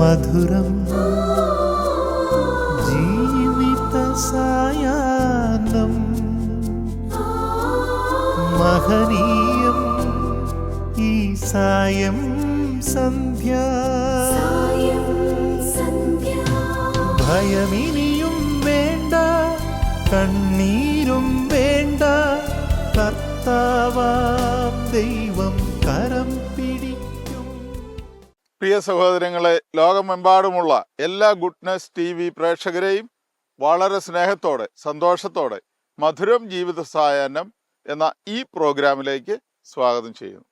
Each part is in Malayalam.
മധുരം ജീവിത സായാഹ്നം മഹനീയം ഈ സായം സന്ധ്യ. ഭയമിനിയും വേണ്ട കണ്ണീരും വേണ്ട കർത്താവാം ദൈവം കരം പ്രിയ സഹോദരങ്ങളെ ലോകമെമ്പാടുമുള്ള എല്ലാ ഗുഡ്നസ് ടി വി പ്രേക്ഷകരെയും വളരെ സ്നേഹത്തോടെ സന്തോഷത്തോടെ മധുരം ജീവിത സായാഹ്നം എന്ന ഈ പ്രോഗ്രാമിലേക്ക് സ്വാഗതം ചെയ്യുന്നു.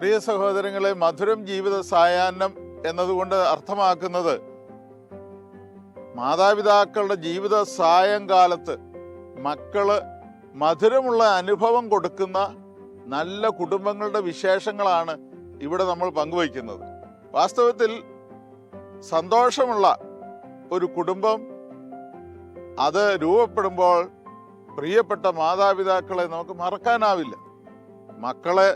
പ്രിയ സഹോദരങ്ങളെ മധുരം ജീവിത സായാഹ്നം എന്നതുകൊണ്ട് അർത്ഥമാക്കുന്നത് മാതാപിതാക്കളുടെ ജീവിത സായംകാലത്ത് മക്കൾ മധുരമുള്ള അനുഭവം കൊടുക്കുന്ന നല്ല കുടുംബങ്ങളുടെ വിശേഷങ്ങളാണ് ഇവിടെ നമ്മൾ പങ്കുവയ്ക്കുന്നത്. വാസ്തവത്തിൽ സന്തോഷമുള്ള ഒരു കുടുംബം അത് രൂപപ്പെടുമ്പോൾ പ്രിയപ്പെട്ട മാതാപിതാക്കളെ നമുക്ക് മറക്കാനാവില്ല. മക്കളെ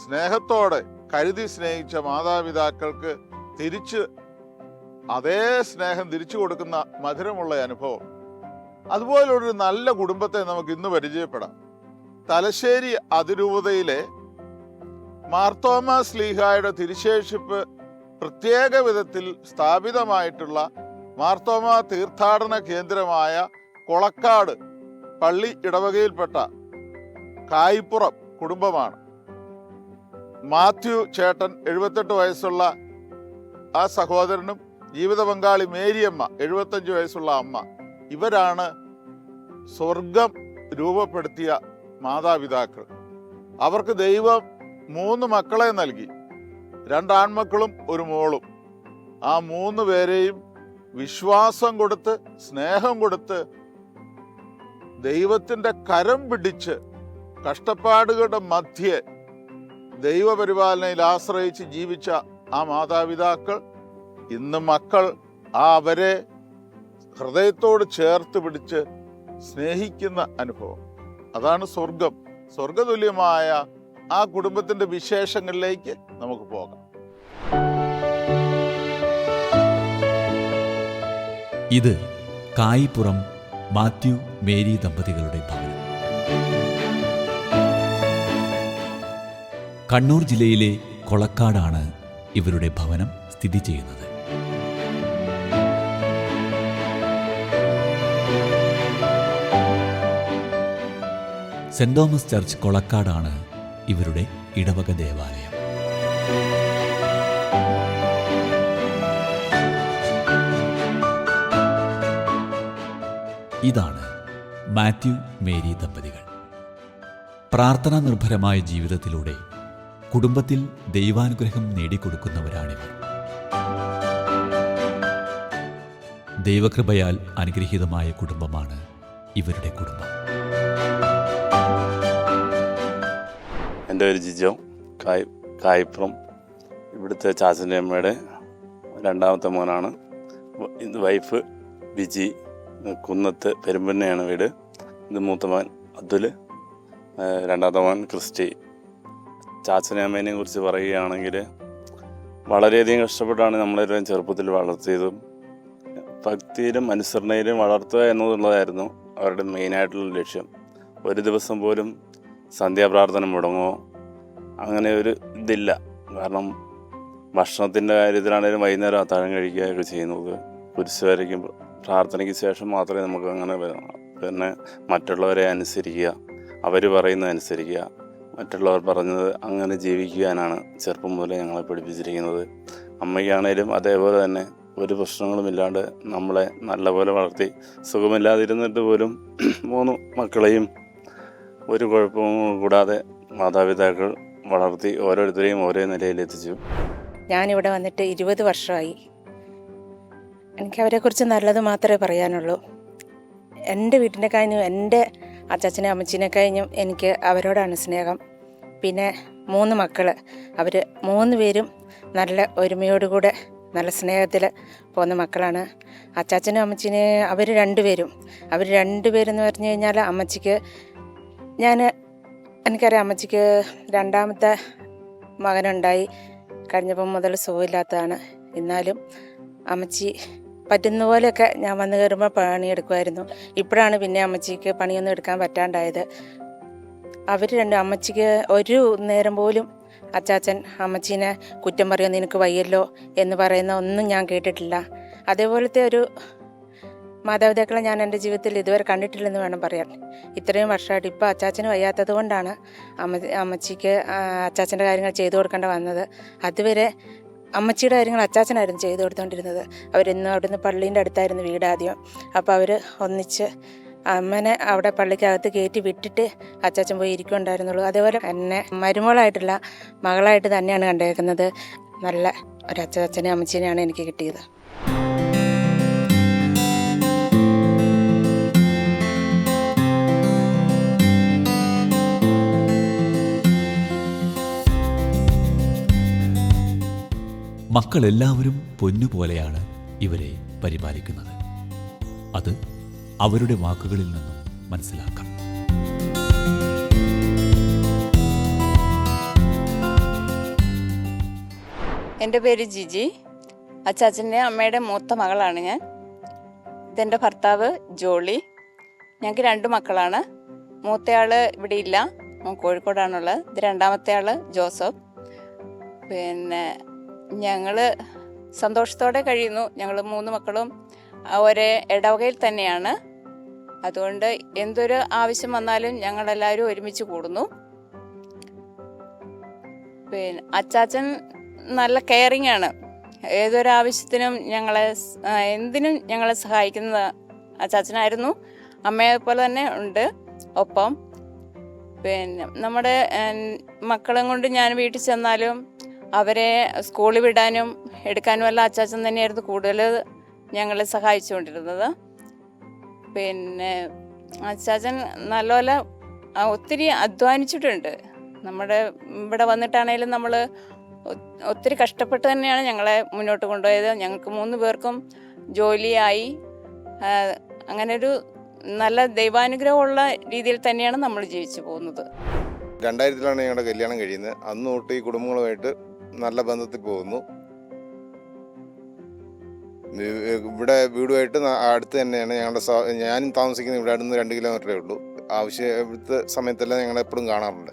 സ്നേഹത്തോടെ കരുതി സ്നേഹിച്ച മാതാപിതാക്കൾക്ക് തിരിച്ച് അതേ സ്നേഹം തിരിച്ചു കൊടുക്കുന്ന മധുരമുള്ള അനുഭവം. അതുപോലൊരു നല്ല കുടുംബത്തെ നമുക്ക് ഇന്ന് പരിചയപ്പെടാം. തലശ്ശേരി അതിരൂപതയിലെ മാർത്തോമ സ്ലീഹായുടെ തിരിശേഷിപ്പ് പ്രത്യേക വിധത്തിൽ സ്ഥാപിതമായിട്ടുള്ള മാർത്തോമ തീർത്ഥാടന കേന്ദ്രമായ കൊളക്കാട് പള്ളി ഇടവകയിൽപ്പെട്ട കായ്പുറം കുടുംബമാണ്. മാത്യു ചേട്ടൻ എഴുപത്തെട്ട് വയസ്സുള്ള ആ സഹോദരനും ജീവിത പങ്കാളി മേരിയമ്മ എഴുപത്തഞ്ച് വയസ്സുള്ള അമ്മ. ഇവരാണ് സ്വർഗം രൂപപ്പെടുത്തിയ മാതാപിതാക്കൾ. അവർക്ക് ദൈവം മൂന്ന് മക്കളെ നൽകി. രണ്ടാൺമക്കളും ഒരു മോളും. ആ മൂന്ന് പേരെയും വിശ്വാസം കൊടുത്ത് സ്നേഹം കൊടുത്ത് ദൈവത്തിന്റെ കരം പിടിച്ച് കഷ്ടപ്പാടുകളുടെ മധ്യേ ദൈവപരിപാലനയിൽ ആശ്രയിച്ച് ജീവിച്ച ആ മാതാപിതാക്കൾ ഇന്ന് മക്കൾ ആ അവരെ ഹൃദയത്തോട് ചേർത്ത് പിടിച്ച് സ്നേഹിക്കുന്ന അനുഭവം. അതാണ് സ്വർഗം സ്വർഗതുല്യമായ ആ കുടുംബത്തിന്റെ വിശേഷങ്ങളിലേക്ക് നമുക്ക് പോകാം. ഇത് കായിപ്പുറം മാത്യു മേരി ദമ്പതികളുടെ ഭവനം. കണ്ണൂർ ജില്ലയിലെ കൊളക്കാടാണ് ഇവരുടെ ഭവനം സ്ഥിതി ചെയ്യുന്നത്. സെന്റ് തോമസ് ചർച്ച് കൊളക്കാടാണ് ഇവരുടെ ഇടവക ദേവാലയം. ഇതാണ് മാത്യു മേരി ദമ്പതികൾ. പ്രാർത്ഥനാ നിർഭരമായ ജീവിതത്തിലൂടെ കുടുംബത്തിൽ ദൈവാനുഗ്രഹം നേടിക്കൊടുക്കുന്നവരാണിവർ. ദൈവകൃപയാൽ അനുഗ്രഹീതമായ കുടുംബമാണ് ഇവരുടെ കുടുംബം. എന്റെ പേര് ജിജോ. കായ് കായ്പ്രം. ഇവിടുത്തെ ചാച്ചന്റെ അമ്മയുടെ രണ്ടാമത്തെ മോനാണ്. ഇത് വൈഫ് ബിജി. കുന്നത്ത് പെരുമ്പന്നെയാണ് വീട്. ഇത് മൂത്ത മോൻ അബ്ദുൽ രണ്ടാമത്തെ മോൻ ക്രിസ്റ്റി. ചാച്ചനെ അമ്മേനെ കുറിച്ച് പറയുകയാണെങ്കിൽ വളരെയധികം കഷ്ടപ്പെട്ടാണ് നമ്മളെല്ലാം ചെറുപ്പത്തിൽ വളർത്തിയതും ഭക്തിയിലും അനുസരണയിലും വളർത്തുക എന്നുള്ളതായിരുന്നു അവരുടെ മെയിനായിട്ടുള്ള ലക്ഷ്യം. ഒരു ദിവസം പോലും സന്ധ്യാപ്രാർത്ഥന മുടങ്ങോ? അങ്ങനെ ഒരു ഇതില്ല. കാരണം ഭക്ഷണത്തിന്റെ കാര്യത്തിലാണെങ്കിലും വൈകുന്നേരം അത്താഴം കഴിക്കുകയൊക്കെ ചെയ്യുന്നത്. കുരിശ് വരയ്ക്കും പ്രാർത്ഥനയ്ക്ക് ശേഷം മാത്രമേ നമുക്ക് അങ്ങനെ പിന്നെ മറ്റുള്ളവരെ അനുസരിക്കുക അവർ പറയുന്നത് അനുസരിക്കുക മറ്റുള്ളവർ പറഞ്ഞത് അങ്ങനെ ജീവിക്കാനാണ് ചെറുപ്പം മുതലേ ഞങ്ങളെ പഠിപ്പിച്ചിരിക്കുന്നത്. അമ്മയ്ക്കാണേലും അതേപോലെ തന്നെ ഒരു പ്രശ്നങ്ങളും പ്രശ്നങ്ങളുമില്ലാണ്ട് നമ്മളെ നല്ലപോലെ വളർത്തി സുഖമില്ലാതിരുന്നിട്ട് പോലും മൂന്ന് മക്കളെയും ഒരു കുഴപ്പവും കൂടാതെ മാതാപിതാക്കൾ വളർത്തി ഓരോരുത്തരെയും ഓരോ നിലയിലെത്തിച്ചു. ഞാനിവിടെ വന്നിട്ട് ഇരുപത് വർഷമായി. എനിക്ക് അവരെക്കുറിച്ച് നല്ലത് മാത്രമേ പറയാനുള്ളൂ. എന്റെ വീട്ടിനെ കഴിഞ്ഞും എന്റെ അച്ചാച്ചനെ അമ്മച്ചിനെ കഴിഞ്ഞും എനിക്ക് അവരോടാണ് സ്നേഹം. പിന്നെ മൂന്ന് മക്കൾ അവർ മൂന്ന് പേരും നല്ല ഒരുമയോടുകൂടെ നല്ല സ്നേഹത്തിൽ പോകുന്ന മക്കളാണ്. അച്ചാച്ചനും അമ്മച്ചിനെ അവർ രണ്ടുപേരും. അവർ രണ്ടുപേരെന്ന് പറഞ്ഞു കഴിഞ്ഞാൽ അമ്മച്ചിക്ക് ഞാൻ എനിക്കറിയാം അമ്മച്ചിക്ക് രണ്ടാമത്തെ മകനുണ്ടായി. കഴിഞ്ഞപ്പം മുതൽ സുഖമില്ലാത്തതാണ്. എന്നാലും അമ്മച്ചി പറ്റുന്ന പോലെയൊക്കെ ഞാൻ വന്നു കയറുമ്പോൾ പണിയെടുക്കുമായിരുന്നു ഇപ്പോഴാണ് പിന്നെ അമ്മച്ചിക്ക് പണിയൊന്നും എടുക്കാൻ പറ്റാണ്ടായത്. അവർ രണ്ട് അമ്മച്ചിക്ക് ഒരു നേരം പോലും അച്ചാച്ചൻ അമ്മച്ചീനെ കുറ്റം പറയുമെന്ന് നിനക്ക് വയ്യല്ലോ എന്ന് പറയുന്ന ഒന്നും ഞാൻ കേട്ടിട്ടില്ല. അതേപോലത്തെ ഒരു മാതാപിതാക്കളെ ഞാൻ എന്റെ ജീവിതത്തിൽ ഇതുവരെ കണ്ടിട്ടില്ലെന്ന് വേണം പറയാൻ. ഇത്രയും വർഷമായിട്ട് ഇപ്പോൾ അച്ചാച്ചന് വയ്യാത്തത് കൊണ്ടാണ് അമ്മ അമ്മച്ചിക്ക് അച്ചാച്ചന്റെ കാര്യങ്ങൾ ചെയ്തു കൊടുക്കേണ്ട വന്നത്. അതുവരെ അമ്മച്ചിയുടെ കാര്യങ്ങൾ അച്ചാച്ചനായിരുന്നു ചെയ്തു കൊടുത്തുകൊണ്ടിരുന്നത് അവരിന്ന് അവിടുന്ന് പള്ളീന്റെ അടുത്തായിരുന്നു വീട് ആദ്യം. അപ്പോൾ അവർ ഒന്നിച്ച് അമ്മനെ അവിടെ പള്ളിക്കകത്ത് കയറ്റി വിട്ടിട്ട് അച്ചാച്ചൻ പോയി ഇരിക്കുന്നുണ്ടായിരുന്നുള്ളൂ. അതേപോലെ എന്നെ മരുമോളായിട്ടുള്ള മകളായിട്ട് തന്നെയാണ് കണ്ടേക്കുന്നത്. നല്ല ഒരു അച്ചാച്ചനെ അമ്മച്ചീനെയാണ് എനിക്ക് കിട്ടിയത്. മക്കളെല്ലാവരും പൊന്നുപോലെയാണ് ഇവരെ പരിപാലിക്കുന്നത്. അത് അവരുടെ വാക്കുകളിൽ നിന്നും മനസ്സിലാക്കാം. എന്റെ പേര് ജിജി. അച്ചാച്ചന്റെ അമ്മയുടെ മൂത്ത മകളാണ് ഞാൻ. ഇതെന്റെ ഭർത്താവ് ജോളി. ഞങ്ങൾക്ക് രണ്ട് മക്കളാണ്. മൂത്തയാൾ ഇവിടെ ഇല്ല. കോഴിക്കോടാണുള്ളത്. ഇത് രണ്ടാമത്തെ ആൾ ജോസഫ്. പിന്നെ ഞങ്ങൾ സന്തോഷത്തോടെ കഴിയുന്നു. ഞങ്ങൾ മൂന്ന് മക്കളും ഒരേ ഇടവകയിൽ തന്നെയാണ്. അതുകൊണ്ട് എന്തൊരു ആവശ്യം വന്നാലും ഞങ്ങളെല്ലാവരും ഒരുമിച്ച് കൂടുന്നു. പിന്നെ അച്ചാച്ചൻ നല്ല കെയറിങ് ആണ്. ഏതൊരു ആവശ്യത്തിനും ഞങ്ങളെ എന്തിനും ഞങ്ങളെ സഹായിക്കുന്ന അച്ചാച്ചനായിരുന്നു. അമ്മയെ പോലെ തന്നെ ഉണ്ട്. ഒപ്പം പിന്നെ നമ്മുടെ മക്കളും കൊണ്ട് ഞാൻ വീട്ടിൽ ചെന്നാലും അവരെ സ്കൂളിൽ വിടാനും എടുക്കാനും എല്ലാം അച്ചാച്ചൻ തന്നെയായിരുന്നു കൂടുതൽ ഞങ്ങളെ സഹായിച്ചുകൊണ്ടിരുന്നത്. പിന്നെ അച്ചാച്ചൻ നല്ലപോലെ ഒത്തിരി അധ്വാനിച്ചിട്ടുണ്ട്. നമ്മുടെ ഇവിടെ വന്നിട്ടാണേലും നമ്മൾ ഒത്തിരി കഷ്ടപ്പെട്ട് തന്നെയാണ് ഞങ്ങളെ മുന്നോട്ട് കൊണ്ടുപോയത്. ഞങ്ങൾക്ക് മൂന്ന് പേർക്കും ജോലിയായി. അങ്ങനെ ഒരു നല്ല ദൈവാനുഗ്രഹമുള്ള രീതിയിൽ തന്നെയാണ് നമ്മൾ ജീവിച്ചു പോകുന്നത്. രണ്ടായിരത്തിലാണ് ഞങ്ങളുടെ കല്യാണം കഴിയുന്നത്. അന്ന് തൊട്ട് ഈ കുടുംബങ്ങളുമായിട്ട് നല്ല ബന്ധത്തിൽ പോകുന്നു. ഇവിടെ വീടുമായിട്ട് അടുത്ത് തന്നെയാണ് ഞങ്ങളുടെ ഞാനും താമസിക്കുന്ന ഇവിടെ അടുത്ത് രണ്ട് കിലോമീറ്ററേ ഉള്ളൂ. ആവശ്യത്തെ സമയത്തെല്ലാം ഞങ്ങൾ എപ്പോഴും കാണാറുണ്ട്.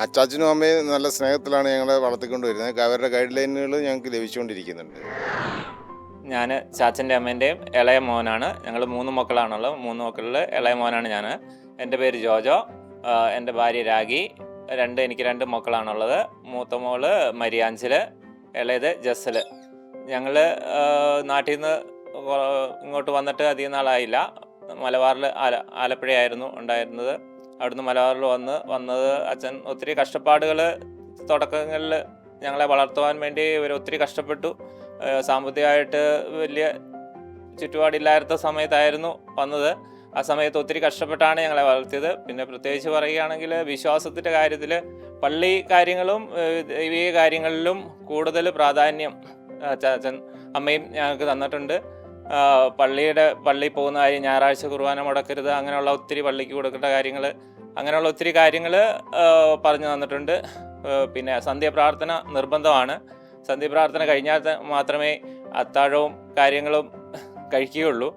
അച്ചാച്ചനും അമ്മയും നല്ല സ്നേഹത്തിലാണ് ഞങ്ങളെ വളർത്തിക്കൊണ്ട് വരുന്നത് അവരുടെ ഗൈഡ് ലൈനുകൾ ഞങ്ങൾക്ക് ലഭിച്ചുകൊണ്ടിരിക്കുന്നുണ്ട്. ഞാൻ ചാച്ചന്റെ അമ്മേന്റെയും ഇളയ മോനാണ്. ഞങ്ങൾ മൂന്ന് മക്കളാണുള്ളത്. മൂന്ന് മക്കളിൽ ഇളയ മോനാണ് ഞാൻ എന്റെ പേര് ജോജോ. എന്റെ ഭാര്യ രാഗി. രണ്ട് എനിക്ക് രണ്ട് മക്കളാണുള്ളത്. മൂത്ത മോൾ മരിയാഞ്ചിൽ ഇളയത് ജസൽ ഞങ്ങൾ നാട്ടിൽ നിന്ന് ഇങ്ങോട്ട് വന്നിട്ട് അധികം നാളായില്ല. മലബാറിൽ ആല ആലപ്പുഴയായിരുന്നു ഉണ്ടായിരുന്നത്. അവിടുന്ന് മലബാറിൽ വന്ന് വന്നത് അച്ഛൻ ഒത്തിരി കഷ്ടപ്പാടുകൾ തുടക്കങ്ങളിൽ ഞങ്ങളെ വളർത്തുവാൻ വേണ്ടി ഇവർ ഒത്തിരി കഷ്ടപ്പെട്ടു. സാമ്പത്തികമായിട്ട് വലിയ ചുറ്റുപാടില്ലാത്ത സമയത്തായിരുന്നു വന്നത്. ആ സമയത്ത് ഒത്തിരി കഷ്ടപ്പെട്ടാണ് ഞങ്ങളെ വളർത്തിയത്. പിന്നെ പ്രത്യേകിച്ച് പറയുകയാണെങ്കിൽ വിശ്വാസത്തിന്റെ കാര്യത്തിൽ പള്ളി കാര്യങ്ങളും ദൈവിക കാര്യങ്ങളിലും കൂടുതൽ പ്രാധാന്യം അമ്മയും ഞങ്ങൾക്ക് തന്നിട്ടുണ്ട്. പള്ളിയുടെ പള്ളിയിൽ പോകുന്ന കാര്യം ഞായറാഴ്ച കുർബാന മുടക്കരുത് അങ്ങനെയുള്ള ഒത്തിരി പള്ളിക്ക് കൊടുക്കേണ്ട കാര്യങ്ങൾ അങ്ങനെയുള്ള ഒത്തിരി കാര്യങ്ങൾ പറഞ്ഞു തന്നിട്ടുണ്ട്. പിന്നെ സന്ധ്യപ്രാർത്ഥന നിർബന്ധമാണ്. സന്ധ്യപ്രാർത്ഥന കഴിഞ്ഞാൽ മാത്രമേ അത്താഴവും കാര്യങ്ങളും കഴിക്കുകയുള്ളൂ.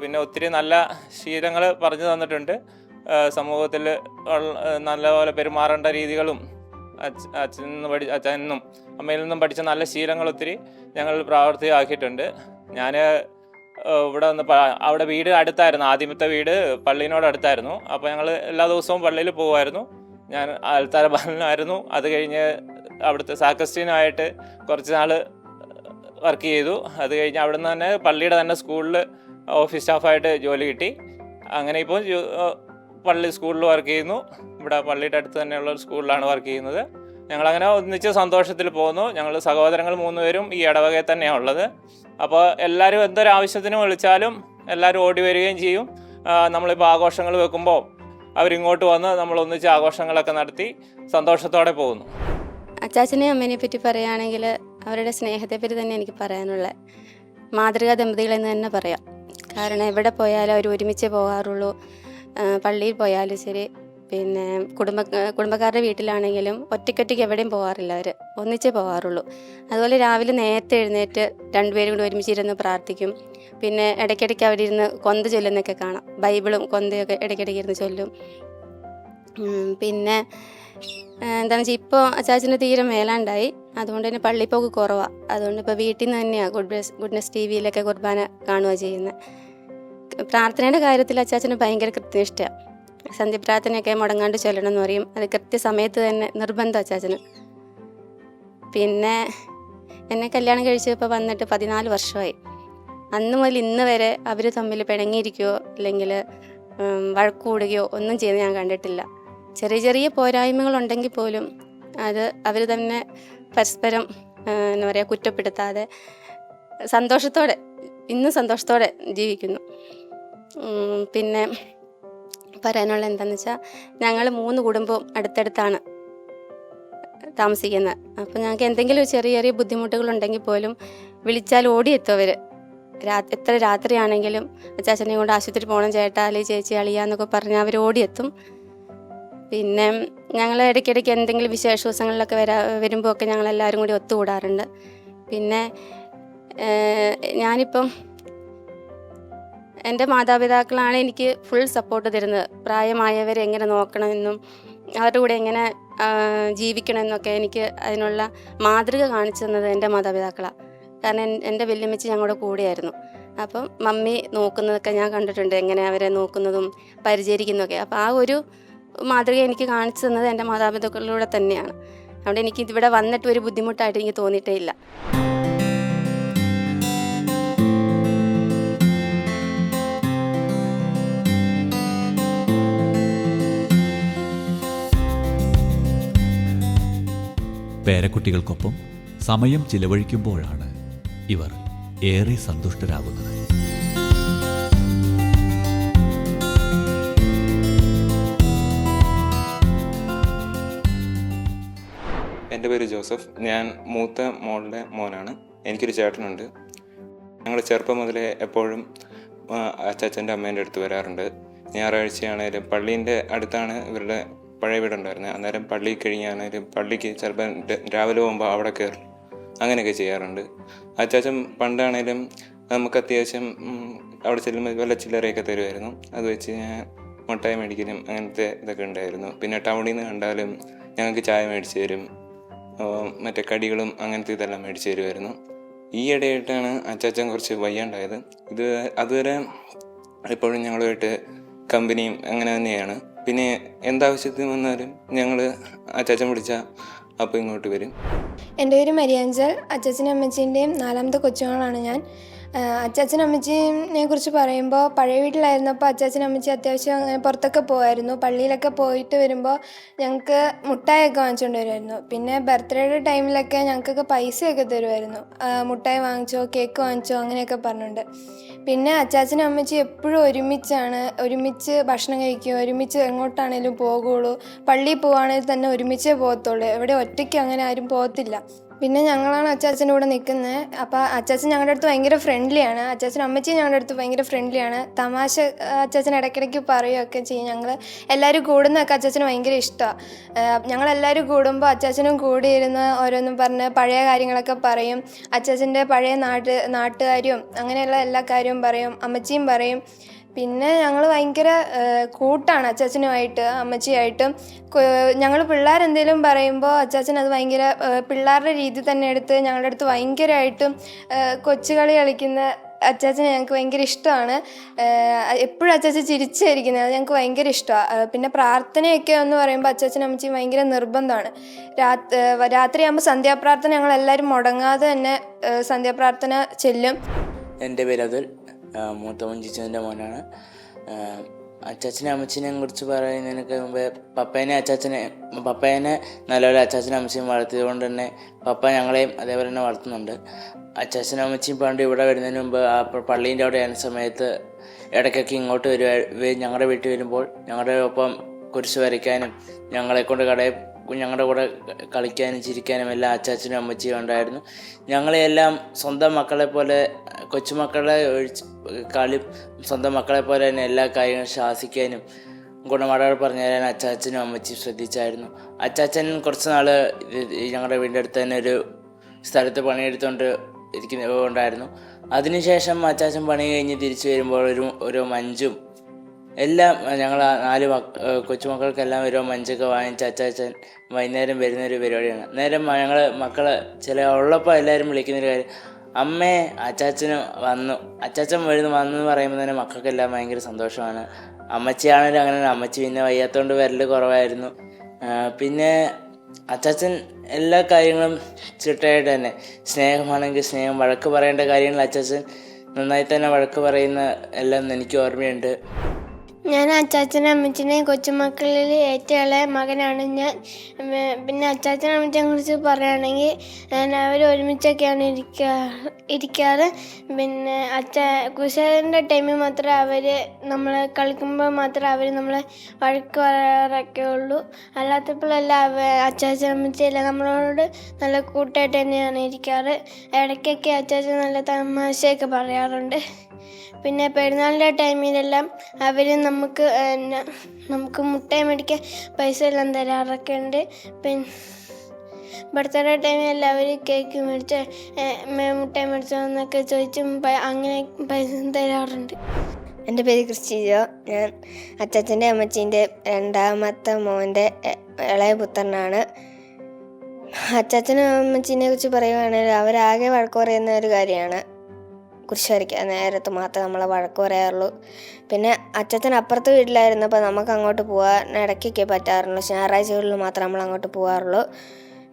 പിന്നെ ഒത്തിരി നല്ല ശീലങ്ങൾ പറഞ്ഞു തന്നിട്ടുണ്ട്. സമൂഹത്തിൽ നല്ലപോലെ പെരുമാറേണ്ട രീതികളും അച്ഛനിൽ നിന്ന് പഠി അച്ഛനിൽ നിന്നും അമ്മയിൽ നിന്നും പഠിച്ച നല്ല ശീലങ്ങൾ ഒത്തിരി ഞങ്ങൾ പ്രാവർത്തികമാക്കിയിട്ടുണ്ട്. ഞാൻ ഇവിടെ വന്ന് അവിടെ വീട് അടുത്തായിരുന്നു. ആദ്യമത്തെ വീട് പള്ളിനോട് അടുത്തായിരുന്നു. അപ്പോൾ ഞങ്ങൾ എല്ലാ ദിവസവും പള്ളിയിൽ പോകുമായിരുന്നു. ഞാൻ ആൽത്താര ബാലനായിരുന്നു. അത് കഴിഞ്ഞ് അവിടുത്തെ സാക്കസ്റ്റീനായിട്ട് കുറച്ച് നാൾ വർക്ക് ചെയ്തു. അത് കഴിഞ്ഞ് അവിടുന്ന് തന്നെ പള്ളിയുടെ തന്നെ സ്കൂളിൽ ഓഫീസ് സ്റ്റാഫായിട്ട് ജോലി കിട്ടി. അങ്ങനെ ഇപ്പോൾ പള്ളി സ്കൂളിൽ വർക്ക് ചെയ്യുന്നു. ഇവിടെ പള്ളിയുടെ അടുത്ത് തന്നെയുള്ള ഒരു സ്കൂളിലാണ് വർക്ക് ചെയ്യുന്നത്. ഞങ്ങളങ്ങനെ ഒന്നിച്ച് സന്തോഷത്തിൽ പോകുന്നു. ഞങ്ങൾ സഹോദരങ്ങൾ മൂന്നുപേരും ഈ ഇടവകയിൽ തന്നെയാണ് ഉള്ളത്. അപ്പോൾ എല്ലാവരും എന്തൊരു വിളിച്ചാലും എല്ലാവരും ഓടി വരികയും ചെയ്യും. നമ്മളിപ്പോൾ ആഘോഷങ്ങൾ വെക്കുമ്പോൾ അവരിങ്ങോട്ട് വന്ന് നമ്മൾ ഒന്നിച്ച് ആഘോഷങ്ങളൊക്കെ നടത്തി സന്തോഷത്തോടെ പോകുന്നു. അച്ചാച്ചനെയും അമ്മേനെ പറ്റി പറയുകയാണെങ്കിൽ അവരുടെ സ്നേഹത്തെപ്പറ്റി തന്നെ എനിക്ക് പറയാനുള്ള മാതൃകാ ദമ്പതികളെന്ന് തന്നെ പറയാം. കാരണം എവിടെ പോയാലും അവർ ഒരുമിച്ച് പോകാറുള്ളൂ. പള്ളിയിൽ പോയാലും ശരി. പിന്നെ കുടുംബ കുടുംബക്കാരുടെ വീട്ടിലാണെങ്കിലും ഒറ്റയ്ക്കൊറ്റയ്ക്ക് എവിടെയും പോകാറില്ല അവർ ഒന്നിച്ചേ പോകാറുള്ളൂ. അതുപോലെ രാവിലെ നേരത്തെ എഴുന്നേറ്റ് രണ്ടുപേരും കൂടി ഒരുമിച്ചിരുന്ന് പ്രാർത്ഥിക്കും. പിന്നെ ഇടയ്ക്കിടയ്ക്ക് അവരിരുന്ന് കൊന്ത ചൊല്ലുന്നൊക്കെ കാണാം. ബൈബിളും കൊന്തയൊക്കെ ഇടയ്ക്കിടയ്ക്ക് ഇരുന്ന് ചൊല്ലും. പിന്നെ എന്താണെന്ന് വെച്ചാൽ ഇപ്പോൾ അച്ചാച്ചന് തീരെ മേലാണ്ടായി. അതുകൊണ്ട് തന്നെ പള്ളിപ്പോക്ക് കുറവാണ് അതുകൊണ്ട് ഇപ്പോൾ വീട്ടിൽ നിന്ന് തന്നെയാണ് ഗുഡ് ഗുഡ്നസ് ടി വിയിലൊക്കെ കുർബാന കാണുക ചെയ്യുന്നത് പ്രാർത്ഥനയുടെ കാര്യത്തിൽ അച്ചാച്ചന് ഭയങ്കര കൃത്യനിഷ്ഠയാണ് സന്ധ്യപ്രാർത്ഥനയൊക്കെ മുടങ്ങാണ്ട് ചൊല്ലണം എന്ന് പറയും. അത് കൃത്യസമയത്ത് തന്നെ നിർബന്ധം അച്ചാച്ചന്. പിന്നെ എന്നെ കല്യാണം കഴിച്ചപ്പോൾ വന്നിട്ട് പതിനാല് വർഷമായി. അന്ന് മുതൽ ഇന്ന് വരെ അവർ തമ്മിൽ പിണങ്ങിയിരിക്കുകയോ അല്ലെങ്കിൽ വഴക്കൂടുകയോ ഒന്നും ചെയ്ത് ഞാൻ കണ്ടിട്ടില്ല. ചെറിയ ചെറിയ പോരായ്മകളുണ്ടെങ്കിൽ പോലും അത് അവർ തന്നെ പരസ്പരം എന്താ പറയുക കുറ്റപ്പെടുത്താതെ സന്തോഷത്തോടെ ഇന്നും സന്തോഷത്തോടെ ജീവിക്കുന്നു. പിന്നെ പറയാനുള്ള എന്താണെന്ന് വെച്ചാൽ ഞങ്ങൾ മൂന്ന് കുടുംബവും അടുത്തടുത്താണ് താമസിക്കുന്നത്. അപ്പോൾ ഞങ്ങൾക്ക് എന്തെങ്കിലും ചെറിയ ചെറിയ ബുദ്ധിമുട്ടുകളുണ്ടെങ്കിൽ പോലും വിളിച്ചാൽ ഓടിയെത്തും അവർ രാ എത്ര രാത്രിയാണെങ്കിലും അച്ചാച്ചനെ കൊണ്ട് ആശുപത്രി പോകണം ചേട്ടാ അല്ലെങ്കിൽ ചേച്ചി അളിയാന്നൊക്കെ പറഞ്ഞാൽ അവർ ഓടിയെത്തും. പിന്നെ ഞങ്ങൾ ഇടയ്ക്കിടയ്ക്ക് എന്തെങ്കിലും വിശേഷ ദിവസങ്ങളിലൊക്കെ വരാ വരുമ്പോൾ ഒക്കെ ഞങ്ങളെല്ലാവരും കൂടി ഒത്തുകൂടാറുണ്ട്. പിന്നെ ഞാനിപ്പം എന്റെ മാതാപിതാക്കളാണ് എനിക്ക് ഫുൾ സപ്പോർട്ട് തരുന്നത്. പ്രായമായവരെ എങ്ങനെ നോക്കണമെന്നും അവരുടെ കൂടെ എങ്ങനെ ജീവിക്കണമെന്നൊക്കെ എനിക്ക് അതിനുള്ള മാതൃക കാണിച്ചു തന്നത് എന്റെ മാതാപിതാക്കളാണ് കാരണം എൻ- എന്റെ വല്യമ്മച്ചി ഞങ്ങളുടെ കൂടെയായിരുന്നു. അപ്പം മമ്മി നോക്കുന്നതൊക്കെ ഞാൻ കണ്ടിട്ടുണ്ട് എങ്ങനെ അവരെ നോക്കുന്നതും പരിചരിക്കുന്നതൊക്കെ. അപ്പോൾ ആ ഒരു മാതൃക എനിക്ക് കാണിച്ചു തന്നത് എന്റെ മാതാപിതാക്കളിലൂടെ തന്നെയാണ്. അതുകൊണ്ട് എനിക്ക് ഇവിടെ വന്നിട്ട് ഒരു ബുദ്ധിമുട്ടായിട്ട് എനിക്ക് തോന്നിയിട്ടേ ഇല്ല. പേരക്കുട്ടികൾക്കൊപ്പം സമയം ചിലവഴിക്കുമ്പോഴാണ് ഇവർ ഏറെ സന്തുഷ്ടരാകുന്നത്. എന്റെ പേര് ജോസഫ്. ഞാൻ മൂത്ത മോളുടെ മോനാണ്. എനിക്കൊരു ചേട്ടനുണ്ട്. ഞങ്ങൾ ചെറുപ്പം മുതലേ എപ്പോഴും അച്ചാച്ചന്റെ അമ്മേന്റെ അടുത്ത് വരാറുണ്ട്. ഞായറാഴ്ചയാണേലും പള്ളീന്റെ അടുത്താണ് ഇവരുടെ പഴയ വീടുണ്ടായിരുന്നത് അന്നേരം പള്ളി കഴിഞ്ഞാണെങ്കിലും പള്ളിക്ക് ചിലപ്പോൾ ര- രാവിലെ പോകുമ്പോൾ അവിടെ കയറും അങ്ങനെയൊക്കെ ചെയ്യാറുണ്ട്. അച്ചാച്ചൻ പണ്ടാണേലും നമുക്ക് അത്യാവശ്യം അവിടെ ചെല്ലുമ്പോൾ വല്ല ചില്ലറയൊക്കെ തരുമായിരുന്നു അത് വെച്ച് ഞാൻ മുട്ടായി മേടിക്കലും അങ്ങനത്തെ ഇതൊക്കെ ഉണ്ടായിരുന്നു. പിന്നെ ടൗണിൽ നിന്ന് കണ്ടാലും ഞങ്ങൾക്ക് ചായ മേടിച്ച് തരും. മറ്റേ കടികളും അങ്ങനത്തെ ഇതെല്ലാം മേടിച്ച് തരുമായിരുന്നു ഈ ഇടയായിട്ടാണ് അച്ചാച്ചൻ കുറച്ച് വയ്യാണ്ടായത്. ഇത് അതുവരെ എപ്പോഴും ഞങ്ങളുമായിട്ട് കമ്പനിയും അങ്ങനെ തന്നെയാണ്. പിന്നെ എന്താവശ്യത്തിന് വന്നാലും ഞങ്ങൾ അച്ചാച്ചൻ വിളിച്ചാൽ അപ്പോൾ ഇങ്ങോട്ട് വരും. എന്റെ പേര് മരിയാഞ്ചൽ. അച്ചാച്ചനും അമ്മച്ചീന്റെയും നാലാമത്തെ കൊച്ചുമകളാണ് ഞാൻ. അച്ചാച്ചനും അമ്മച്ചീനെ കുറിച്ച് പറയുമ്പോൾ പഴയ വീട്ടിലായിരുന്നപ്പോൾ അച്ചാച്ചനും അമ്മച്ചി അത്യാവശ്യം അങ്ങനെ പുറത്തൊക്കെ പോകുമായിരുന്നു പള്ളിയിലൊക്കെ പോയിട്ട് വരുമ്പോൾ ഞങ്ങൾക്ക് മുട്ടായൊക്കെ വാങ്ങിച്ചുകൊണ്ട് വരുമായിരുന്നു പിന്നെ ബർത്ത്ഡേയുടെ ടൈമിലൊക്കെ ഞങ്ങൾക്കൊക്കെ പൈസയൊക്കെ തരുമായിരുന്നു മുട്ടായി വാങ്ങിച്ചോ കേക്ക് വാങ്ങിച്ചോ അങ്ങനെയൊക്കെ പറഞ്ഞുകൊണ്ട്. പിന്നെ അച്ചാച്ചനും അമ്മച്ചി എപ്പോഴും ഒരുമിച്ചാണ് ഒരുമിച്ച് ഭക്ഷണം കഴിക്കും ഒരുമിച്ച് എങ്ങോട്ടാണേലും പോകുള്ളൂ പള്ളിയിൽ പോവുകയാണെങ്കിൽ തന്നെ ഒരുമിച്ചേ പോകത്തുള്ളൂ. എവിടെ ഒറ്റയ്ക്ക് അങ്ങനെ ആരും പോകത്തില്ല. പിന്നെ ഞങ്ങളാണ് അച്ചാച്ചന്റെ കൂടെ നിൽക്കുന്നത്. അപ്പോൾ അച്ചാച്ചൻ ഞങ്ങളുടെ അടുത്ത് ഭയങ്കര ഫ്രണ്ട്ലിയാണ് അച്ചാച്ചനും അമ്മച്ചിയും ഞങ്ങളുടെ അടുത്ത് ഭയങ്കര ഫ്രണ്ട്ലിയാണ് തമാശ അച്ചാച്ചൻ ഇടയ്ക്കിടയ്ക്ക് പറയുകയൊക്കെ ചെയ്യും. ഞങ്ങൾ എല്ലാവരും കൂടുന്നതൊക്കെ അച്ചാച്ചന് ഭയങ്കര ഇഷ്ടമാണ് ഞങ്ങളെല്ലാവരും കൂടുമ്പോൾ അച്ചാച്ചനും കൂടി ഇരുന്ന് ഓരോന്നും പറഞ്ഞ് പഴയ കാര്യങ്ങളൊക്കെ പറയും. അച്ചാച്ചന്റെ പഴയ നാട്ട് നാട്ടുകാരും അങ്ങനെയുള്ള എല്ലാ കാര്യവും പറയും. അമ്മച്ചിയും പറയും. പിന്നെ ഞങ്ങൾ ഭയങ്കര കൂട്ടാണ് അച്ചാച്ചനുമായിട്ട് അമ്മച്ചിയായിട്ടും. ഞങ്ങൾ പിള്ളേരെന്തെങ്കിലും പറയുമ്പോൾ അച്ചാച്ചൻ അത് ഭയങ്കര പിള്ളേരുടെ രീതി തന്നെ എടുത്ത് ഞങ്ങളുടെ അടുത്ത് ഭയങ്കരമായിട്ടും കൊച്ചുകളി കളിക്കുന്ന അച്ചാച്ചനെ ഞങ്ങൾക്ക് ഭയങ്കര ഇഷ്ടമാണ്. എപ്പോഴും അച്ചാച്ചൻ ചിരിച്ചായിരിക്കുന്നത് അത് ഞങ്ങൾക്ക് ഭയങ്കര ഇഷ്ടമാണ് പിന്നെ പ്രാർത്ഥനയൊക്കെ എന്ന് പറയുമ്പോൾ അച്ചാച്ചനും അമ്മച്ചിയും ഭയങ്കര നിർബന്ധമാണ്. രാത്രി രാത്രിയാകുമ്പോൾ സന്ധ്യാപ്രാർത്ഥന ഞങ്ങൾ എല്ലാവരും മുടങ്ങാതെ തന്നെ സന്ധ്യാപ്രാർത്ഥന ചെല്ലും. എന്റെ പേര് അതുൽ. ആ, മൂത്ത മഞ്ചിച്ചന്റെ മോനാണ്. അച്ചാച്ചനെ അമ്മച്ചിനെ കുറിച്ച് പറയുന്നതിനൊക്കെ മുമ്പേ പപ്പേനെ അച്ചാച്ചനെ പപ്പേനെ നല്ലപോലെ അച്ചാച്ചനും അമ്മച്ചിയും വളർത്തിയത് കൊണ്ട് തന്നെ പപ്പ ഞങ്ങളെയും അതേപോലെ തന്നെ വളർത്തുന്നുണ്ട്. അച്ചാച്ചനും അമ്മച്ചിയും പണ്ട് ഇവിടെ വരുന്നതിന് മുമ്പ് ആ പള്ളീന്റെ അവിടെ ആയിരുന്ന സമയത്ത് ഇടയ്ക്കൊക്കെ ഇങ്ങോട്ട് വരുവാ ഞങ്ങളുടെ വീട്ടിൽ വരുമ്പോൾ ഞങ്ങളുടെ ഒപ്പം കുരിശ് വരയ്ക്കാനും ഞങ്ങളെ കൊണ്ട് കടയിൽ ഞങ്ങളുടെ കൂടെ കളിക്കാനും ചിരിക്കാനും എല്ലാം അച്ചാച്ചനും അമ്മച്ചിയും ഉണ്ടായിരുന്നു. ഞങ്ങളെയെല്ലാം സ്വന്തം മക്കളെ പോലെ കൊച്ചുമക്കളെ ഒഴിച്ച് കളി സ്വന്തം മക്കളെ പോലെ തന്നെ എല്ലാ കാര്യങ്ങളും ശാസിക്കാനും ഗുണപാഠങ്ങൾ പറഞ്ഞു തരാൻ അച്ചാച്ചനും അമ്മച്ചിയും ശ്രദ്ധിച്ചായിരുന്നു. അച്ചാച്ചൻ കുറച്ച് നാൾ ഞങ്ങളുടെ വീടിന്റെ അടുത്ത് തന്നെ ഒരു സ്ഥലത്ത് പണിയെടുത്തുകൊണ്ട് ഇരിക്കുന്ന ഉണ്ടായിരുന്നു. അതിനുശേഷം അച്ചാച്ചൻ പണി കഴിഞ്ഞ് തിരിച്ചു വരുമ്പോൾ ഒരു ഒരു മഞ്ചും എല്ലാം ഞങ്ങൾ നാല് മക്ക കൊച്ചുമക്കൾക്കെല്ലാം ഒരു മഞ്ചൊക്കെ വാങ്ങിച്ച് അച്ചാച്ചൻ വൈകുന്നേരം വരുന്നൊരു പരിപാടിയാണ്. നേരം ഞങ്ങൾ മക്കളെ ചില ഉള്ളപ്പോൾ എല്ലാവരും വിളിക്കുന്നൊരു കാര്യം അമ്മേ അച്ചാച്ചന് വന്നു. അച്ചാച്ചൻ വരുന്നു വന്നു എന്ന് പറയുമ്പോൾ തന്നെ മക്കൾക്കെല്ലാം ഭയങ്കര സന്തോഷമാണ്. അമ്മച്ചിയാണെങ്കിലും അങ്ങനെ അമ്മച്ചി പിന്നെ വയ്യാത്തതുകൊണ്ട് വരൽ കുറവായിരുന്നു. പിന്നെ അച്ചാച്ചൻ എല്ലാ കാര്യങ്ങളും ചിട്ടയായിട്ട് തന്നെ സ്നേഹമാണെങ്കിൽ സ്നേഹം വഴക്ക് പറയേണ്ട കാര്യങ്ങൾ അച്ചാച്ചൻ നന്നായി തന്നെ വഴക്ക് പറയുന്ന എല്ലാം എനിക്ക് ഓർമ്മയുണ്ട്. ഞാൻ അച്ചാച്ചനും അമ്മച്ചനെയും കൊച്ചുമക്കളിൽ ഏറ്റവും ഇളയ മകനാണ്. ഞാൻ പിന്നെ അച്ചാച്ചനും അമ്മച്ചനെ കുറിച്ച് പറയുകയാണെങ്കിൽ ഞാൻ അവർ ഒരുമിച്ചൊക്കെയാണ് ഇരിക്കാ ഇരിക്കാറ്. പിന്നെ അച്ഛ കുശേരന്റെ ടൈമിൽ മാത്രമേ അവർ നമ്മൾ കളിക്കുമ്പോൾ മാത്രമേ അവർ നമ്മളെ വഴക്ക് പറയാറൊക്കെ ഉള്ളൂ അല്ലാത്തപ്പോഴെല്ലാം അവ അച്ചാച്ചൻ അമ്മച്ചെല്ലാം നമ്മളോട് നല്ല കൂട്ടായിട്ട് തന്നെയാണ് ഇരിക്കാറ്. ഇടയ്ക്കൊക്കെ അച്ചാച്ചൻ നല്ല തമാശയൊക്കെ പറയാറുണ്ട്. പിന്നെ പെരുന്നാളിന്റെ ടൈമിലെല്ലാം അവർ നമുക്ക് നമുക്ക് മുട്ട മേടിക്കാൻ പൈസ എല്ലാം തരാറൊക്കെ ഉണ്ട്. പിന്നെ ബർത്ത്ഡേ ടൈമിൽ എല്ലാവരും കേക്ക് മേടിച്ച് മുട്ട മേടിച്ചോ എന്നൊക്കെ ചോദിച്ചും അങ്ങനെ പൈസ തരാറുണ്ട്. എന്റെ പേര് ക്രിസ്റ്റിജോ ഞാൻ അച്ചാച്ചന്റെ അമ്മച്ചീന്റെ രണ്ടാമത്തെ മോന്റെ ഇളയ പുത്രനാണ്. അച്ചാച്ചനും അമ്മച്ചീനെ കുറിച്ച് പറയുവാണെങ്കിൽ അവരാകെ വഴക്ക് പറയുന്ന ഒരു കാര്യമാണ്. കുരിശ് വരയ്ക്കാൻ നേരത്ത് മാത്രമേ നമ്മളെ വഴക്ക് പറയാറുള്ളൂ. പിന്നെ അച്ഛത്തിന് അപ്പുറത്ത് വീട്ടിലായിരുന്നപ്പോൾ നമുക്ക് അങ്ങോട്ട് പോകാൻ ഇടയ്ക്കൊക്കെ പറ്റാറുള്ളൂ. ഞായറാഴ്ചകളിൽ മാത്രമേ നമ്മൾ അങ്ങോട്ട് പോകാറുള്ളൂ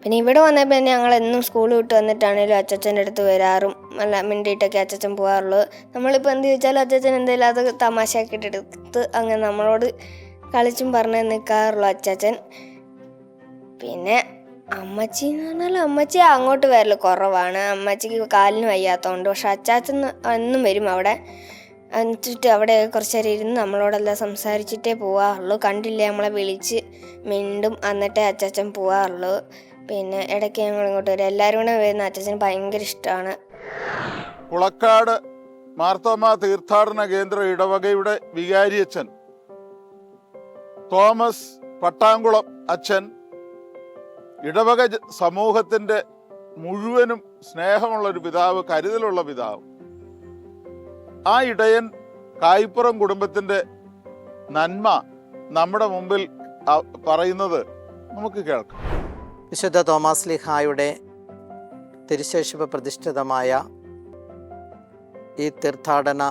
പിന്നെ ഇവിടെ വന്നപ്പോൾ തന്നെ ഞങ്ങൾ എന്നും സ്കൂൾ വിട്ട് വന്നിട്ടാണേലും അച്ചച്ചന്റെ അടുത്ത് വരാറും. അല്ല മിണ്ടിയിട്ടൊക്കെ അച്ചച്ചൻ പോകാറുള്ളൂ നമ്മളിപ്പോൾ എന്ത് ചോദിച്ചാലും അച്ചച്ചൻ എന്തെങ്കിലും അത് തമാശയാക്കിയിട്ട് എടുത്ത് അങ്ങനെ നമ്മളോട് കളിച്ചും പറഞ്ഞ് നിൽക്കാറുള്ളൂ അച്ചച്ചൻ പിന്നെ അമ്മച്ചി എന്ന് പറഞ്ഞാൽ അമ്മച്ചി അങ്ങോട്ട് വരൽ കുറവാണ്. അമ്മച്ചിക്ക് കാലിന് വയ്യാത്തതുകൊണ്ട് പക്ഷെ അച്ചാച്ചൻ എന്നും വരും അവിടെ. എന്നിട്ട് അവിടെ കുറച്ച് നേരം ഇരുന്ന് നമ്മളോടെല്ലാം സംസാരിച്ചിട്ടേ പോവാറുള്ളൂ. കണ്ടില്ലേ നമ്മളെ വിളിച്ച് മിണ്ടും എന്നിട്ടേ അച്ചാച്ചൻ പോവാറുള്ളൂ. പിന്നെ ഇടയ്ക്ക് ഞങ്ങൾ ഇങ്ങോട്ട് വരും. എല്ലാവരും കൂടെ വരുന്ന അച്ചാച്ചന് ഭയങ്കര ഇഷ്ടമാണ്. കുളക്കാട് മാർത്തോമ തീർത്ഥാടന കേന്ദ്ര ഇടവകയുടെ വികാരിയച്ഛൻ തോമസ് പട്ടാങ്കുളം അച്ഛൻ. ഇടവക സമൂഹത്തിന്റെ മുഴുവനും സ്നേഹമുള്ള ഒരു പിതാവ് കരുതലുള്ള പിതാവ്. ആ ഇടയൻ കായ്പുറം കുടുംബത്തിന്റെ നന്മ നമ്മുടെ മുമ്പിൽ പറയുന്നത് നമുക്ക് കേൾക്കാം. വിശുദ്ധ തോമാസ് ലിഹായുടെ തിരുശേഷിപ്പ് പ്രതിഷ്ഠിതമായ ഈ തീർത്ഥാടന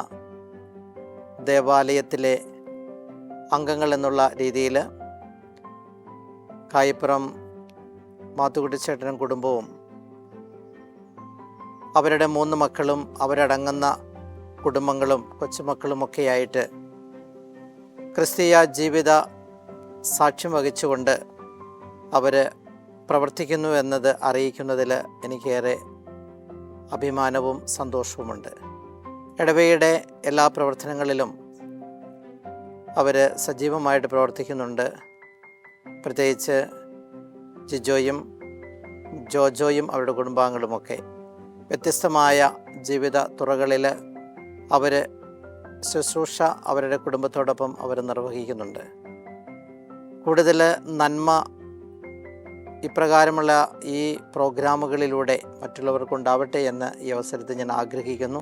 ദേവാലയത്തിലെ അംഗങ്ങൾ എന്നുള്ള രീതിയിൽ കായപ്പുറം മാത്തുക്കുട്ടിച്ചേട്ടനും കുടുംബവും അവരുടെ മൂന്ന് മക്കളും അവരടങ്ങുന്ന കുടുംബങ്ങളും കൊച്ചുമക്കളുമൊക്കെയായിട്ട് ക്രിസ്തീയ ജീവിത സാക്ഷ്യം വഹിച്ചുകൊണ്ട് അവർ പ്രവർത്തിക്കുന്നു എന്നത് അറിയിക്കുന്നതിൽ എനിക്കേറെ അഭിമാനവും സന്തോഷവുമുണ്ട്. ഇടവയുടെ എല്ലാ പ്രവർത്തനങ്ങളിലും അവർ സജീവമായിട്ട് പ്രവർത്തിക്കുന്നുണ്ട്. പ്രത്യേകിച്ച് ജിജോയും ജോജോയും അവരുടെ കുടുംബാംഗങ്ങളുമൊക്കെ വ്യത്യസ്തമായ ജീവിത തുറകളിൽ അവർ ശുശ്രൂഷ അവരുടെ കുടുംബത്തോടൊപ്പം അവർ നിർവഹിക്കുന്നുണ്ട്. കൂടുതൽ നന്മ ഇപ്രകാരമുള്ള ഈ പ്രോഗ്രാമുകളിലൂടെ മറ്റുള്ളവർക്കുണ്ടാവട്ടെ എന്ന് ഈ അവസരത്തിൽ ഞാൻ ആഗ്രഹിക്കുന്നു.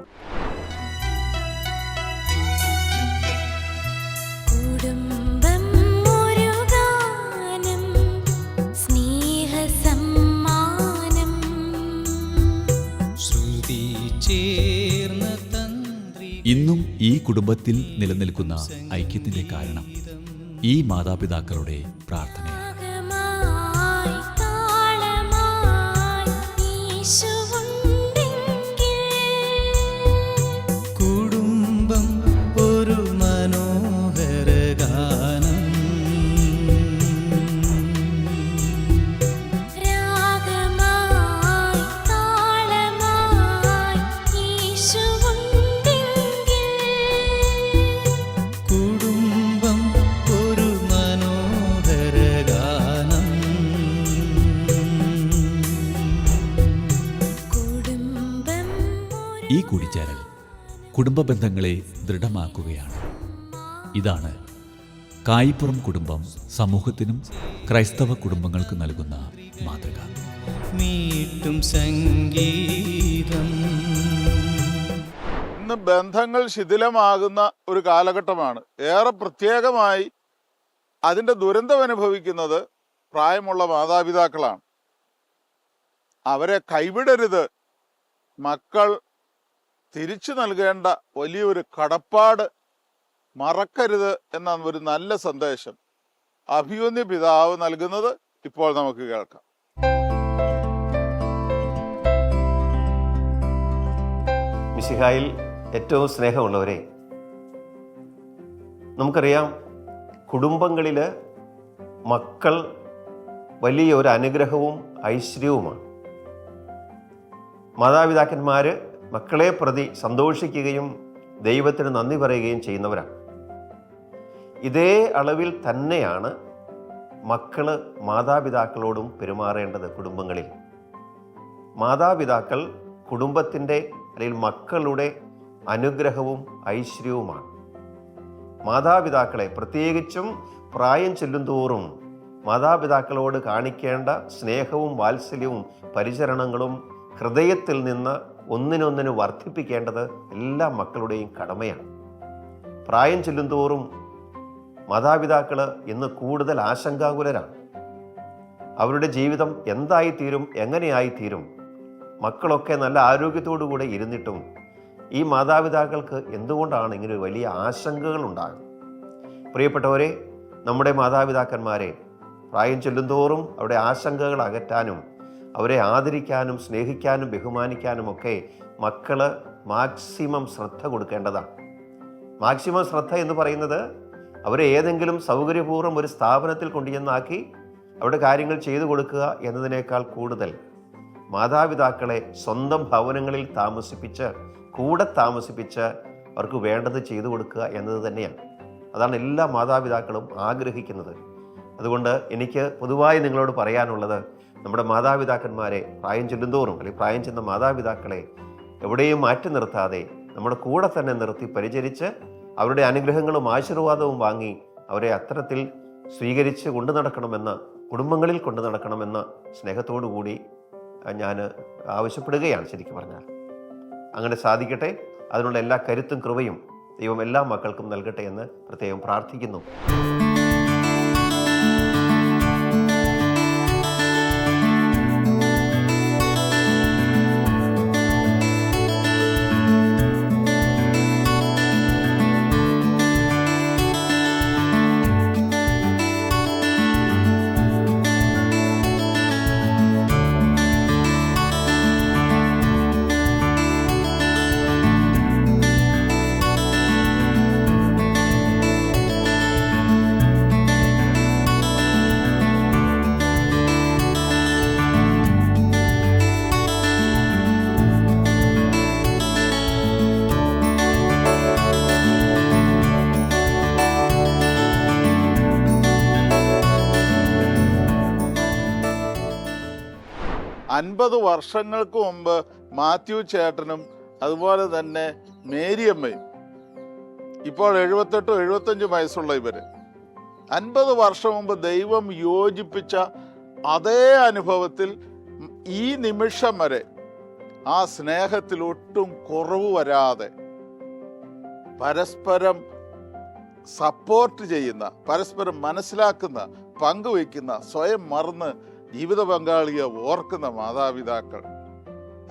ഇന്നും ഈ കുടുംബത്തിൽ നിലനിൽക്കുന്ന ഐക്യത്തിന്റെ കാരണം ഈ മാതാപിതാക്കളുടെ പ്രാർത്ഥനയാണ്. കുടുംബ ബന്ധങ്ങളെ ദൃഢമാക്കുകയാണ്. ഇതാണ് കായിപ്പുറം കുടുംബം സമൂഹത്തിനും ക്രൈസ്തവ കുടുംബങ്ങൾക്ക് നൽകുന്ന മാതൃക. മീട്ടും സംഗീതം. ഇന്ന് ബന്ധങ്ങൾ ശിഥിലമാകുന്ന ഒരു കാലഘട്ടമാണ്. ഏറെ പ്രത്യേകമായി അതിന്റെ ദുരന്തം അനുഭവിക്കുന്നത് പ്രായമുള്ള മാതാപിതാക്കളാണ്. അവരെ കൈവിടരുത്. മക്കൾ തിരിച്ചു നൽകേണ്ട വലിയൊരു കടപ്പാട് മറക്കരുത് എന്ന ഒരു നല്ല സന്ദേശം. അഭിമന്യ പിതാവ് നൽകുന്നത് ഇപ്പോൾ നമുക്ക് കേൾക്കാം. മിശിഹായിൽ ഏറ്റവും സ്നേഹമുള്ളവരെ നമുക്കറിയാം കുടുംബങ്ങളിൽ മക്കൾ വലിയ ഒരു അനുഗ്രഹവും ഐശ്വര്യവുമാണ്. മാതാപിതാക്കന്മാർ മക്കളെ പ്രതി സന്തോഷിക്കുകയും ദൈവത്തിന് നന്ദി പറയുകയും ചെയ്യുന്നവരാണ്. ഇതേ അളവിൽ തന്നെയാണ് മക്കൾ മാതാപിതാക്കളോടും പെരുമാറേണ്ടത് കുടുംബങ്ങളിൽ. മാതാപിതാക്കൾ കുടുംബത്തിന്റെ അല്ലെങ്കിൽ മക്കളുടെ അനുഗ്രഹവും ഐശ്വര്യവുമാണ്. മാതാപിതാക്കളെ പ്രത്യേകിച്ചും പ്രായം ചെല്ലുന്തോറും മാതാപിതാക്കളോട് കാണിക്കേണ്ട സ്നേഹവും വാത്സല്യവും പരിചരണങ്ങളും ഹൃദയത്തിൽ നിന്ന് ഒന്നിനൊന്നിന് വർദ്ധിപ്പിക്കേണ്ടത് എല്ലാ മക്കളുടെയും കടമയാണ്. പ്രായം ചെല്ലുന്തോറും മാതാപിതാക്കൾ ഇന്ന് കൂടുതൽ ആശങ്കാകുലരാണ്. അവരുടെ ജീവിതം എന്തായിത്തീരും എങ്ങനെയായിത്തീരും മക്കളൊക്കെ നല്ല ആരോഗ്യത്തോടു കൂടെ ഇരുന്നിട്ടും ഈ മാതാപിതാക്കൾക്ക് എന്തുകൊണ്ടാണ് ഇങ്ങനെ വലിയ ആശങ്കകൾ ഉണ്ടാകുന്നത്? പ്രിയപ്പെട്ടവരെ നമ്മുടെ മാതാപിതാക്കന്മാരെ പ്രായം ചെല്ലുന്തോറും അവരുടെ ആശങ്കകൾ അകറ്റാനും അവരെ ആദരിക്കാനും സ്നേഹിക്കാനും ബഹുമാനിക്കാനും ഒക്കെ മക്കൾ മാക്സിമം ശ്രദ്ധ കൊടുക്കേണ്ടതാണ്. മാക്സിമം ശ്രദ്ധ എന്ന് പറയുന്നത് അവരെ ഏതെങ്കിലും സൗകര്യപൂർവം ഒരു സ്ഥാപനത്തിൽ കൊണ്ടുചെന്നാക്കി അവിടെ കാര്യങ്ങൾ ചെയ്തു കൊടുക്കുക എന്നതിനേക്കാൾ കൂടുതൽ മാതാപിതാക്കളെ സ്വന്തം ഭവനങ്ങളിൽ താമസിപ്പിച്ച് കൂടെ താമസിപ്പിച്ച് അവർക്ക് വേണ്ടത് ചെയ്തു കൊടുക്കുക എന്നത് തന്നെയാണ്. അതാണ് എല്ലാ മാതാപിതാക്കളും ആഗ്രഹിക്കുന്നത്. അതുകൊണ്ട് എനിക്ക് പൊതുവായി നിങ്ങളോട് പറയാനുള്ളത് നമ്മുടെ മാതാപിതാക്കന്മാരെ പ്രായം ചെല്ലുന്തോറും അല്ലെങ്കിൽ പ്രായം ചെന്ന മാതാപിതാക്കളെ എവിടെയും മാറ്റി നിർത്താതെ നമ്മുടെ കൂടെ തന്നെ നിർത്തി പരിചരിച്ച് അവരുടെ അനുഗ്രഹങ്ങളും ആശീർവാദവും വാങ്ങി അവരെ അത്തരത്തിൽ സ്വീകരിച്ച് കൊണ്ടു നടക്കണമെന്ന് കുടുംബങ്ങളിൽ കൊണ്ടു നടക്കണമെന്ന് സ്നേഹത്തോടു കൂടി ഞാൻ ആവശ്യപ്പെടുകയാണ് ശരിക്കും പറഞ്ഞാൽ. അങ്ങനെ സാധിക്കട്ടെ. അതിനുള്ള എല്ലാ കരുത്തും കൃപയും ദൈവം എല്ലാ മക്കൾക്കും നൽകട്ടെ എന്ന് പ്രത്യേകം പ്രാർത്ഥിക്കുന്നു. അൻപത് വർഷങ്ങൾക്ക് മുമ്പ് മാത്യു ചേട്ടനും അതുപോലെ തന്നെ മേരിയമ്മയും. ഇപ്പോൾ എഴുപത്തെട്ടും എഴുപത്തഞ്ചും വയസ്സുള്ള ഇവർ. അൻപത് വർഷം മുമ്പ് ദൈവം യോജിപ്പിച്ച അതേ അനുഭവത്തിൽ ഈ നിമിഷം വരെ ആ സ്നേഹത്തിൽ ഒട്ടും കുറവ് വരാതെ പരസ്പരം സപ്പോർട്ട് ചെയ്യുന്ന പരസ്പരം മനസ്സിലാക്കുന്ന പങ്കുവയ്ക്കുന്ന സ്വയം മറന്ന് ജീവിത പങ്കാളിയെ ഓർക്കുന്ന മാതാപിതാക്കൾ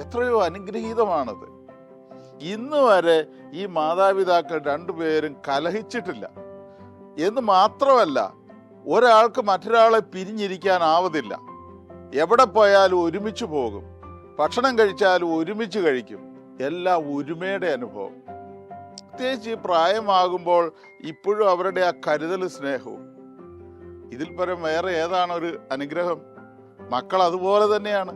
എത്രയോ അനുഗ്രഹീതമാണത്. ഇന്ന് വരെ ഈ മാതാപിതാക്കൾ രണ്ടുപേരും കലഹിച്ചിട്ടില്ല. എന്ന് മാത്രമല്ല ഒരാൾക്ക് മറ്റൊരാളെ പിരിഞ്ഞിരിക്കാനാവതില്ല. എവിടെ പോയാലും ഒരുമിച്ച് പോകും. ഭക്ഷണം കഴിച്ചാലും ഒരുമിച്ച് കഴിക്കും. എല്ലാം ഒരുമയുടെ അനുഭവം. പ്രത്യേകിച്ച് ഈ പ്രായമാകുമ്പോൾ ഇപ്പോഴും അവരുടെ ആ കരുതൽ സ്നേഹവും. ഇതിൽ പരം വേറെ ഏതാണ് ഒരു അനുഗ്രഹം? മക്കൾ അതുപോലെ തന്നെയാണ്.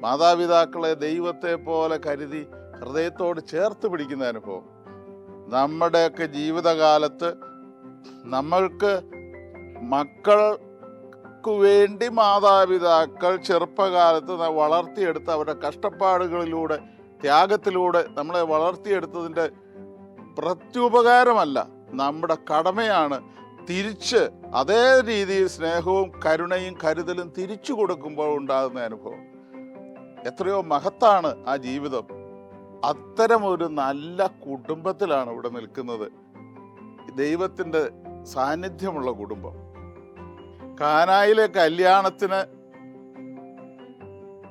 മാതാപിതാക്കളെ ദൈവത്തെ പോലെ കരുതി ഹൃദയത്തോട് ചേർത്ത് പിടിക്കുന്ന അനുഭവം നമ്മുടെയൊക്കെ ജീവിതകാലത്ത് നമ്മൾക്ക് മക്കൾക്ക് വേണ്ടി മാതാപിതാക്കൾ ചെറുപ്പകാലത്ത് വളർത്തിയെടുത്ത് അവരുടെ കഷ്ടപ്പാടുകളിലൂടെ ത്യാഗത്തിലൂടെ നമ്മളെ വളർത്തിയെടുത്തതിന്റെ പ്രത്യുപകാരമല്ല. നമ്മുടെ കടമയാണ് തിരിച്ച് അതേ രീതിയിൽ സ്നേഹവും കരുണയും കരുതലും തിരിച്ചു കൊടുക്കുമ്പോൾ ഉണ്ടാകുന്ന അനുഭവം. എത്രയോ മഹത്താണ് ആ ജീവിതം. അത്തരമൊരു നല്ല കുടുംബത്തിലാണ് ഇവിടെ നിൽക്കുന്നത്. ദൈവത്തിന്റെ സാന്നിധ്യമുള്ള കുടുംബം. കാനായിലെ കല്യാണത്തിന്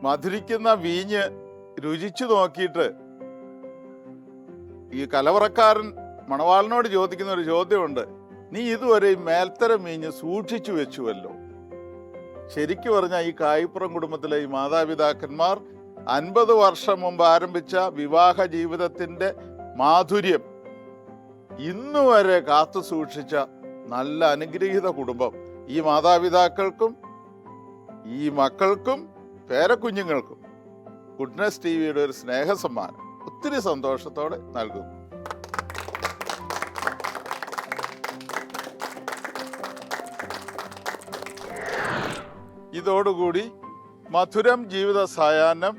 മധുരിക്കുന്ന വീഞ്ഞ് രുചിച്ചു നോക്കിയിട്ട് ഈ കലവറക്കാരൻ മണവാളിനോട് ചോദിക്കുന്ന ഒരു ചോദ്യമുണ്ട്. നീ ഇതുവരെ മേൽത്തരം വീഞ്ഞ് സൂക്ഷിച്ചു വെച്ചുവല്ലോ. ശരിക്കു പറഞ്ഞാൽ ഈ കായിപ്പുറം കുടുംബത്തിലെ ഈ മാതാപിതാക്കന്മാർ അൻപത് വർഷം മുമ്പ് ആരംഭിച്ച വിവാഹ ജീവിതത്തിന്റെ മാധുര്യം ഇന്നുവരെ കാത്തു സൂക്ഷിച്ച നല്ല അനുഗ്രഹീത കുടുംബം ഈ മാതാപിതാക്കൾക്കും ഈ മക്കൾക്കും പേരക്കുഞ്ഞുങ്ങൾക്കും. ഗുഡ്നസ് ടി വിയുടെ ഒരു സ്നേഹ സമ്മാനം ഒത്തിരി സന്തോഷത്തോടെ നൽകുന്നു. ഇതോടുകൂടി മധുരം ജീവിത സായാഹ്നം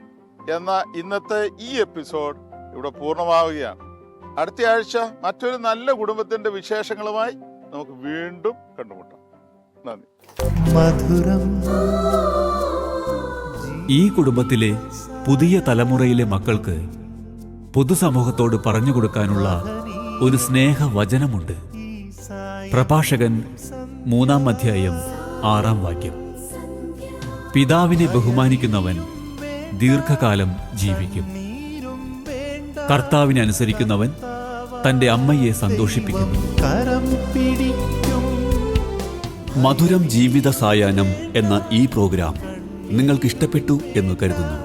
എന്ന ഇന്നത്തെ ഈ എപ്പിസോഡ് ഇവിടെ പൂർണമാവുകയാണ്. അടുത്ത ആഴ്ച മറ്റൊരു നല്ല കുടുംബത്തിന്റെ വിശേഷങ്ങളുമായി നമുക്ക് വീണ്ടും കണ്ടുമുട്ടാം. നന്ദി. മധുരം ഈ കുടുംബത്തിലെ പുതിയ തലമുറയിലെ മക്കൾക്ക് പൊതുസമൂഹത്തോട് പറഞ്ഞു കൊടുക്കാനുള്ള ഒരു സ്നേഹവചനമുണ്ട്. പ്രഭാഷകൻ മൂന്നാം അധ്യായം ആറാം വാക്യം. പിതാവിനെ ബഹുമാനിക്കുന്നവൻ ദീർഘകാലം ജീവിക്കും. കർത്താവിനെ അനുസരിക്കുന്നവൻ തന്റെ അമ്മയെ സന്തോഷിപ്പിക്കുന്നു. മധുരം ജീവിത സായാഹ്നം എന്ന ഈ പ്രോഗ്രാം നിങ്ങൾക്ക് ഇഷ്ടപ്പെട്ടു എന്ന് കരുതുന്നു.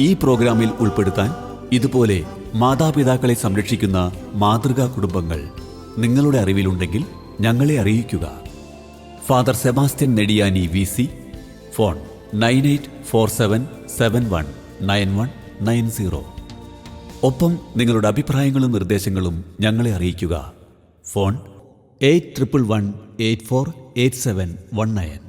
ഈ പ്രോഗ്രാമിൽ ഉൾപ്പെടുത്താൻ ഇതുപോലെ മാതാപിതാക്കളെ സംരക്ഷിക്കുന്ന മാതൃകാ കുടുംബങ്ങൾ നിങ്ങളുടെ അറിവിലുണ്ടെങ്കിൽ ഞങ്ങളെ അറിയിക്കുക. Father Sebastian Nediyani V phone nine eight four seven seven one nine one nine zero. ഒപ്പം നിങ്ങളുടെ അഭിപ്രായങ്ങളും നിർദ്ദേശങ്ങളും ഞങ്ങളെ അറിയിക്കുക. Phone eight triple one eight four eight seven one nine.